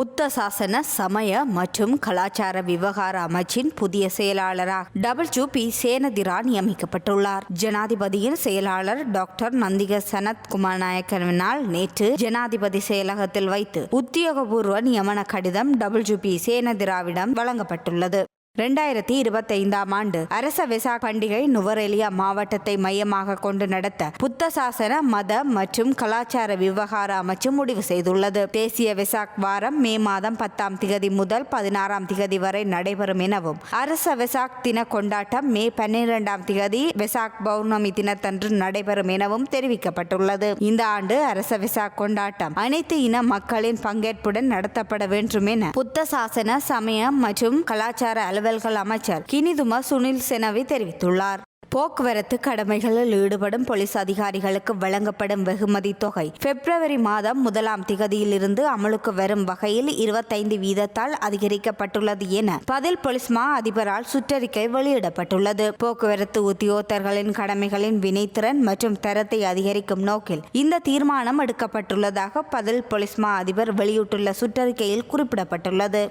புத்த சாசன சமய மற்றும் கலாச்சார விவகார அமைச்சின் புதிய செயலாளராக டபிள்யூ பி சேனதிரா நியமிக்கப்பட்டுள்ளார். ஜனாதிபதியின் செயலாளர் டாக்டர் நந்திக சனத் குமார் நாயக்கவினால் நேற்று ஜனாதிபதி செயலகத்தில் வைத்து உத்தியோகபூர்வ நியமன கடிதம் டபிள்யூ பி சேனதிராவிடம் வழங்கப்பட்டுள்ளது. இரண்டாயிரத்தி இருபத்தைந்தாம் ஆண்டு அரச வெசாக் பண்டிகை நுவரெலியா மாவட்டத்தை மையமாக கொண்டு நடத்த புத்த சாசன மத மற்றும் கலாச்சார விவகார அமைச்சு முடிவு செய்துள்ளது. தேசிய வெசாக் வாரம் மே மாதம் பத்தாம் திகதி முதல் பதினாறாம் திகதி வரை நடைபெறும் எனவும் அரச வெசாக் தின கொண்டாட்டம் மே பன்னிரெண்டாம் திகதி வெசாக் பௌர்ணமி தினத்தன்று நடைபெறும் எனவும் தெரிவிக்கப்பட்டுள்ளது. இந்த ஆண்டு அரச வெசாக் கொண்டாட்டம் அனைத்து இன மக்களின் பங்கேற்புடன் நடத்தப்பட வேண்டும் என புத்த சாசன சமயம் மற்றும் கலாச்சார அலுவல்கள் அமைச்சர் கினிதும சுனில் செனவி தெரிவித்துள்ளார். போக்குவரத்து கடமைகளில் ஈடுபடும் போலீஸ் அதிகாரிகளுக்கு வழங்கப்படும் வெகுமதி தொகை பிப்ரவரி மாதம் முதலாம் திகதியிலிருந்து அமலுக்கு வரும் வகையில் இருபத்தைந்து வீதத்தால் அதிகரிக்கப்பட்டுள்ளது என பதில் போலீஸ் மா அதிபரால் சுற்றறிக்கை வெளியிடப்பட்டுள்ளது. போக்குவரத்து உத்தியோகத்தர்களின் கடமைகளின் வினைத்திறன் மற்றும் தரத்தை அதிகரிக்கும் நோக்கில் இந்த தீர்மானம் எடுக்கப்பட்டுள்ளதாக பதில் போலீஸ் மா அதிபர் வெளியிட்டுள்ள சுற்றறிக்கையில் குறிப்பிடப்பட்டுள்ளது.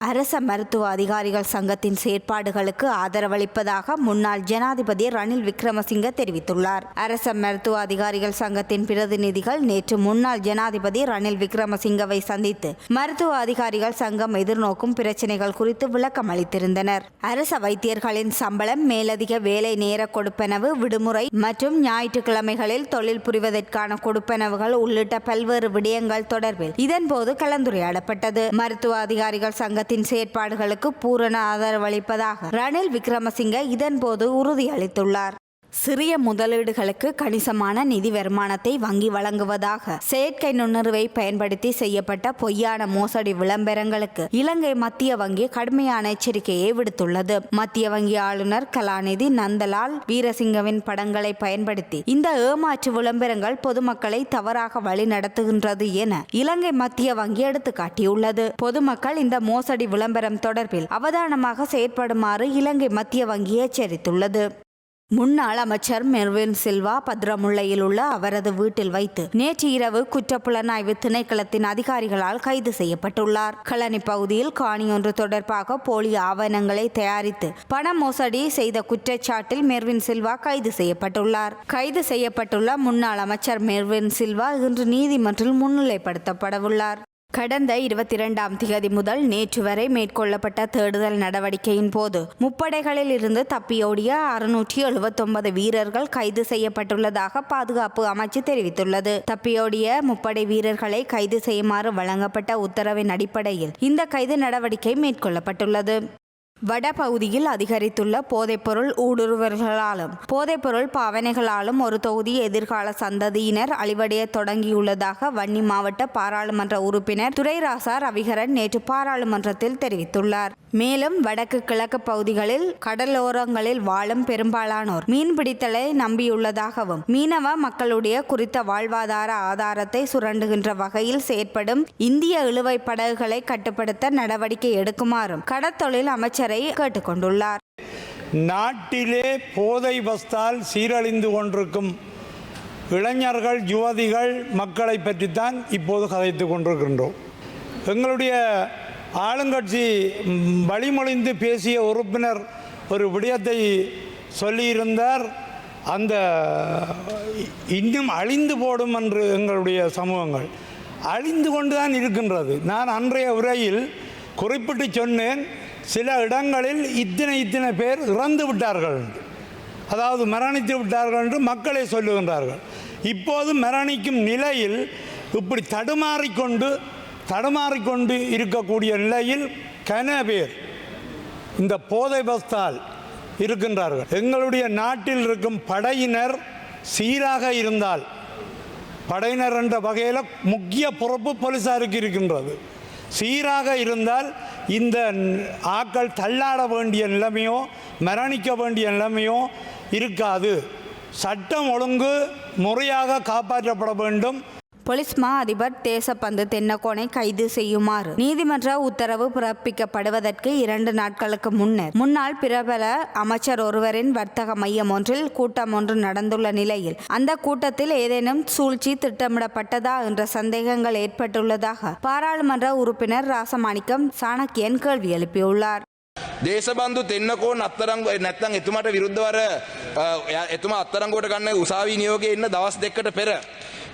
அரச மருத்துவ அதிகாரிகள் சங்கத்தின் செயற்பாடுகளுக்கு ஆதரவளிப்பதாக முன்னாள் ஜனாதிபதி ரணில் விக்ரமசிங்க தெரிவித்துள்ளார். அரச மருத்துவ அதிகாரிகள் சங்கத்தின் பிரதிநிதிகள் நேற்று முன்னாள் ஜனாதிபதி ரணில் விக்ரமசிங்கவை சந்தித்து மருத்துவ அதிகாரிகள் சங்கம் எதிர்நோக்கும் பிரச்சினைகள் குறித்து விளக்கம் அளித்திருந்தனர். அரச வைத்தியர்களின் சம்பளம் மேலதிக வேலை நேர கொடுப்பனவு விடுமுறை மற்றும் ஞாயிற்றுக்கிழமைகளில் தொழில் புரிவதற்கான கொடுப்பனவுகள் உள்ளிட்ட பல்வேறு விடயங்கள் தொடர்பில் இதன்போது கலந்துரையாடப்பட்டது. மருத்துவ அதிகாரிகள் சங்க சங்கத்தின் செயற்பாடுகளுக்கு பூரண ஆதரவளிப்பதாக ரணில் விக்ரமசிங்க இதன்போது உறுதியளித்துள்ளார். சிறிய முதலீடுகளுக்கு கணிசமான நிதி வருமானத்தை வங்கி வழங்குவதாக. செயற்கை நுண்ணறிவை பயன்படுத்தி செய்யப்பட்ட பொய்யான மோசடி விளம்பரங்களுக்கு இலங்கை மத்திய வங்கி கடுமையான எச்சரிக்கையை விடுத்துள்ளது. மத்திய வங்கி ஆளுநர் கலாநிதி நந்தலால் வீரசிங்கவின் படங்களை பயன்படுத்தி இந்த ஏமாற்று விளம்பரங்கள் பொதுமக்களை தவறாக வழி நடத்துகின்றது என இலங்கை மத்திய வங்கி எடுத்துக்காட்டியுள்ளது. பொதுமக்கள் இந்த மோசடி விளம்பரம் தொடர்பில் அவதானமாக செயற்படுமாறு இலங்கை மத்திய வங்கி எச்சரித்துள்ளது. முன்னாள் அமைச்சர் மெர்வின் சில்வா பத்ரமுல்லையில் உள்ள அவரது வீட்டில் வைத்து நேற்று இரவு குற்றப்புலனாய்வு திணைக்களத்தின் அதிகாரிகளால் கைது செய்யப்பட்டுள்ளார். களனி பகுதியில் காணியொன்று தொடர்பாக போலி ஆவணங்களை தயாரித்து பண மோசடி செய்த குற்றச்சாட்டில் மெர்வின் சில்வா கைது செய்யப்பட்டுள்ளார். கைது செய்யப்பட்டுள்ள முன்னாள் அமைச்சர் மெர்வின் சில்வா இன்று நீதிமன்றில் முன்னிலைப்படுத்தப்படவுள்ளார். கடந்த இருபத்தி இரண்டாம் திகதி முதல் நேற்று வரை மேற்கொள்ளப்பட்ட தேடுதல் நடவடிக்கையின் போது முப்படைகளில் இருந்து தப்பியோடிய அறுநூற்றி எழுபத்தொன்பது வீரர்கள் கைது செய்யப்பட்டுள்ளதாக பாதுகாப்பு அமைச்சு தெரிவித்துள்ளது. தப்பியோடிய முப்படை வீரர்களை கைது செய்யுமாறு வழங்கப்பட்ட உத்தரவின் அடிப்படையில் இந்த கைது நடவடிக்கை மேற்கொள்ளப்பட்டுள்ளது. வடபகுதியில் அதிகரித்துள்ள போதைப்பொருள் ஊடுருவல்களாலும் போதைப்பொருள் பாவனைகளாலும் ஒரு தொகுதி எதிர்கால சந்ததியினர் அழிவடைய தொடங்கியுள்ளதாக வன்னி மாவட்ட பாராளுமன்ற உறுப்பினர் துரைராசா ரவிகரன் நேற்று பாராளுமன்றத்தில் தெரிவித்துள்ளார். மேலும் வடக்கு கிழக்கு பகுதிகளில் கடலோரங்களில் வாழும் பெரும்பாலானோர் மீன்பிடித்தலை நம்பியுள்ளதாகவும் மீனவ மக்களுடைய குறித்த வாழ்வாதார ஆதாரத்தை சுரண்டுகின்ற வகையில் செயற்படும் இந்திய இழுவை படகுகளை கட்டுப்படுத்த நடவடிக்கை எடுக்குமாறும் கடற்தொழில் அமைச்சர் கேட்டுக்கொண்டுள்ளார். நாட்டிலே போதை வஸ்தால் சீரழிந்து கொண்டிருக்கும் இளைஞர்கள் யுவதிகள் மக்களை பற்றித்தான் இப்போது கதைத்து கொண்டிருக்கின்றோம். எங்களுடைய ஆளுங்கட்சி வழிமொழிந்து பேசிய உறுப்பினர் ஒரு விடயத்தை சொல்லியிருந்தார். அந்த இன்னும் அழிந்து போடும் என்று எங்களுடைய சமூகங்கள். அழிந்து கொண்டு தான் இருக்கின்றது. நான் அன்றைய உரையில் குறிப்பிட்டு சொன்னேன். சில இடங்களில் இத்தனை இத்தனை பேர் இறந்து விட்டார்கள். என்று. அதாவது மரணித்து விட்டார்கள் என்று மக்களை சொல்லுகின்றார்கள். இப்போது மரணிக்கும் நிலையில் இப்படி தடுமாறிக்கொண்டு தடுமாறிக்கொண்டு இருக்கக்கூடிய நிலையில் கன பேர் இந்த போதை பஸ்தால் இருக்கின்றார்கள். எங்களுடைய நாட்டில் இருக்கும் படையினர் சீராக இருந்தால் படையினர் என்ற வகையில் முக்கிய பொறுப்பு போலீஸாருக்கு இருக்கின்றது. சீராக இருந்தால் இந்த ஆக்கள் தள்ளாட வேண்டிய நிலைமையோ மரணிக்க வேண்டிய நிலைமையோ இருக்காது. சட்டம் ஒழுங்கு முறையாக காப்பாற்றப்பட வேண்டும். போலீஸ் மா அதிபர் தேசப்பந்து தென்னகோனை கைது செய்யுமாறு நீதிமன்ற உத்தரவு பிறப்பிக்கப்படுவதற்கு இரண்டு நாட்களுக்கு முன்னர் முன்னாள் பிரபல அமைச்சர் ஒருவரின் வர்த்தக மையம் ஒன்றில் கூட்டம் ஒன்று நடந்துள்ள நிலையில் அந்த கூட்டத்தில் ஏதேனும் சூழ்ச்சி திட்டமிடப்பட்டதா என்ற சந்தேகங்கள் ஏற்பட்டுள்ளதாக பாராளுமன்ற உறுப்பினர் ராசமாணிக்கம் சாணக்கியன் கேள்வி எழுப்பியுள்ளார் දේශබන්ධු දෙන්නකෝන් අත්තරංග නැත්තං එතුමට විරුද්ධවර අ, එයා- එතුමා අත්තරංගෝට ගන්න උසාවී නියෝගය ඉන්න දවස් දෙකට පෙර.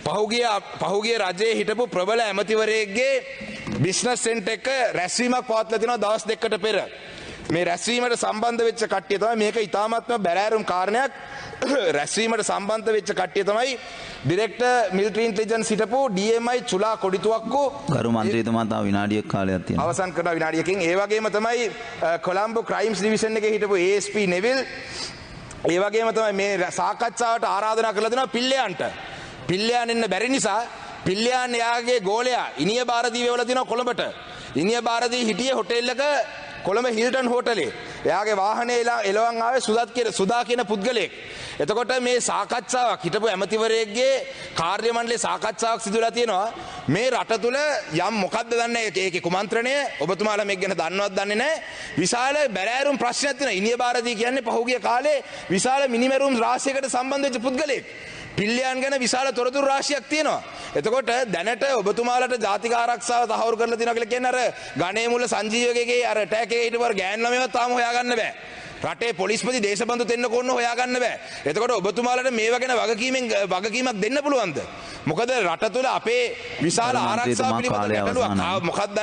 පහුගිය පහුගිය රජයේ හිටපු ප්‍රබල ඇමතිවරයගේ බිස්නස් සෙන්ට එක රැස්වීමක් පවත්ල තිනවා දවස් දෙකට පෙර. මේ රැස්වීමට සම්බන්ධ වෙච්ච කට්ටිය තමයි මේක ඉතාමත්ම බැරෑරුම් කාරණයක්. රැස්වීමට සම්බන්ධ වෙච්ච කට්ටිය තමයි ඩිරෙක්ට මිල්ට්‍රීන් ලිජන් සිටපු DMI චුලා කොඩිතුවක්කු. ගරු මන්ත්‍රීතුමා තව විනාඩියක් කාලයක් තියෙනවා. අවසන් කරන විනාඩියකින්. ඒ වගේම තමයි කොළම්බු ක්‍රයිම්ස් ඩිවිෂන් එක හිටපු ASP නෙවිල් ඒ වගේම තමයි මේ සාකච්ඡාවට ආරාධනා කරලා දෙනවා පිල්ලයන්ට පිල්ලයන් එන්න බැරි නිසා පිල්ලයන් එයාගේ ගෝලයා ඉනිය බාරදී වෙවලා තිනවා කොළඹට. ඉනිය බාරදී හිටියේ හොටෙල් එක කොළඹ හිල්ටන් හෝටලේ. එයාගේ වාහනේ එලා එලවන් ආවේ සුදත් කියන සුදා කියන පුද්ගලයෙක්. එතකොට මේ සාකච්ඡාවක් හිටපු ඇමතිවරයෙක්ගේ කාර්ය මණ්ඩලයේ සාකච්ඡාවක් සිදුවලා තියෙනවා. මේ රට තුල යම් මොකද්ද දන්නේ ඒකේ කුමන්ත්‍රණය? ඔබතුමාලා මේක ගැන දන්නවත් දන්නේ නැහැ. විශාල බැරෑරුම් ප්‍රශ්නයක් තියෙනවා. ඉනිය බාරදී කියන්නේ පහුගිය කාලේ විශාල මිනිමෙරුම් රාශියකට සම්බන්ධ වෙච්ච පුද්ගලයෙක්. පිල්ලයන් ගැන විශාල තොරතුරු රාශියක් තියෙනවා. එතකොට දැනට ඔබතුමාලට ජාතික ආරක්ෂාව තහවුරු කරලා තියෙනවා කියලා කියන්නේ අර ගණේ මුල්ල සංජීවකගේ අර ටැග් එකේ හිටපු අර ගෑන් ළමයවත් තාම හොයාගන්න බෑ. රටේ පොලිස්පති දේශබන්ධු දෙන්න කොන්න හොයාගන්න බෑ. එතකොට ඔබතුමාලට මේවා ගැන වගකීමෙන් වගකීමක් දෙන්න පුළුවන්ද? මොකද රට අපේ විශාල ආරක්ෂා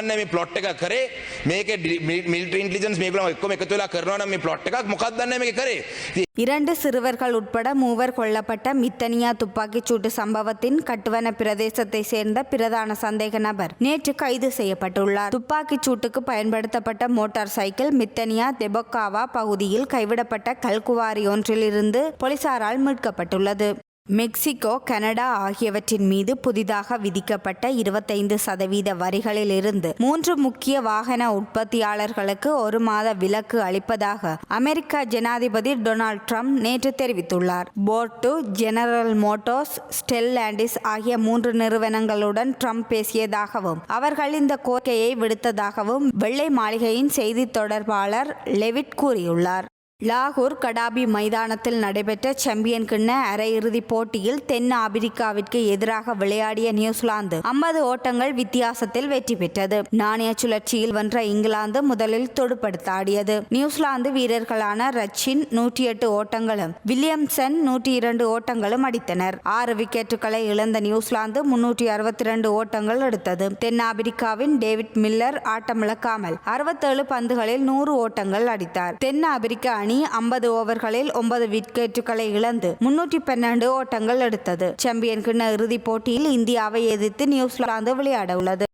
මේ ප්ලොට් එක කරේ? මේක මිලිටරි ඉන්ටෙලිජන්ස් මේගොල්ලෝ එක්කම එකතු මේ ප්ලොට් එකක්. මොකක්ද දන්නේ කරේ? இரண்டு சிறுவர்கள் உட்பட மூவர் கொல்லப்பட்ட மித்தனியா துப்பாக்கிச் சூட்டு சம்பவத்தின் கட்டுவன பிரதேசத்தை சேர்ந்த பிரதான சந்தேக நபர் நேற்று கைது செய்யப்பட்டுள்ளார். துப்பாக்கிச் சூட்டுக்கு பயன்படுத்தப்பட்ட மோட்டார் சைக்கிள் மித்தனியா தெபொக்காவா பகுதியில் கைவிடப்பட்ட கல்குவாரி ஒன்றிலிருந்து போலீசாரால் மீட்கப்பட்டுள்ளது. மெக்சிகோ கனடா ஆகியவற்றின் மீது புதிதாக விதிக்கப்பட்ட இருபத்தைந்து சதவீத வரிகளிலிருந்து மூன்று முக்கிய வாகன உற்பத்தியாளர்களுக்கு ஒரு மாத விலக்கு அளிப்பதாக அமெரிக்க ஜனாதிபதி டொனால்ட் ட்ரம்ப் நேற்று தெரிவித்துள்ளார். போர்டு ஜெனரல் மோட்டோர்ஸ் ஸ்டெல்லாண்டிஸ் ஆகிய மூன்று நிறுவனங்களுடன் ட்ரம்ப் பேசியதாகவும் அவர்கள் இந்த கோரிக்கையை விடுத்ததாகவும் வெள்ளை மாளிகையின் செய்தி தொடர்பாளர் லெவிட் கூறியுள்ளார். லாகூர் கடாபி மைதானத்தில் நடைபெற்ற சாம்பியன் கிண்ண அரையிறுதிப் போட்டியில் தென் ஆப்பிரிக்காவிற்கு எதிராக விளையாடிய நியூசிலாந்து ஐம்பது ஓட்டங்கள் வித்தியாசத்தில் வெற்றி பெற்றது. நாணய சுழற்சியில் வென்ற இங்கிலாந்து முதலில் துடுப்படுத்தாடியது நியூசிலாந்து வீரர்களான ரச்சின் நூற்றி எட்டு ஓட்டங்களும் வில்லியம்சன் நூற்றி இரண்டு ஓட்டங்களும் அடித்தனர். ஆறு விக்கெட்டுகளை இழந்த நியூசிலாந்து முன்னூற்றி அறுபத்தி இரண்டு ஓட்டங்கள் எடுத்தது. தென்னாப்பிரிக்காவின் டேவிட் மில்லர் ஆட்டமிழக்காமல் அறுபத்தேழு பந்துகளில் நூறு ஓட்டங்கள் அடித்தார். தென்னாப்பிரிக்க அணி ஐம்பது ஓவர்களில் ஒன்பது விக்கெட்டுகளை இழந்து முன்னூற்றி பன்னெண்டு ஓட்டங்கள் எடுத்தது. சாம்பியன் கிண்ண இறுதிப் போட்டியில் இந்தியாவை எதிர்த்து நியூசிலாந்து விளையாட உள்ளது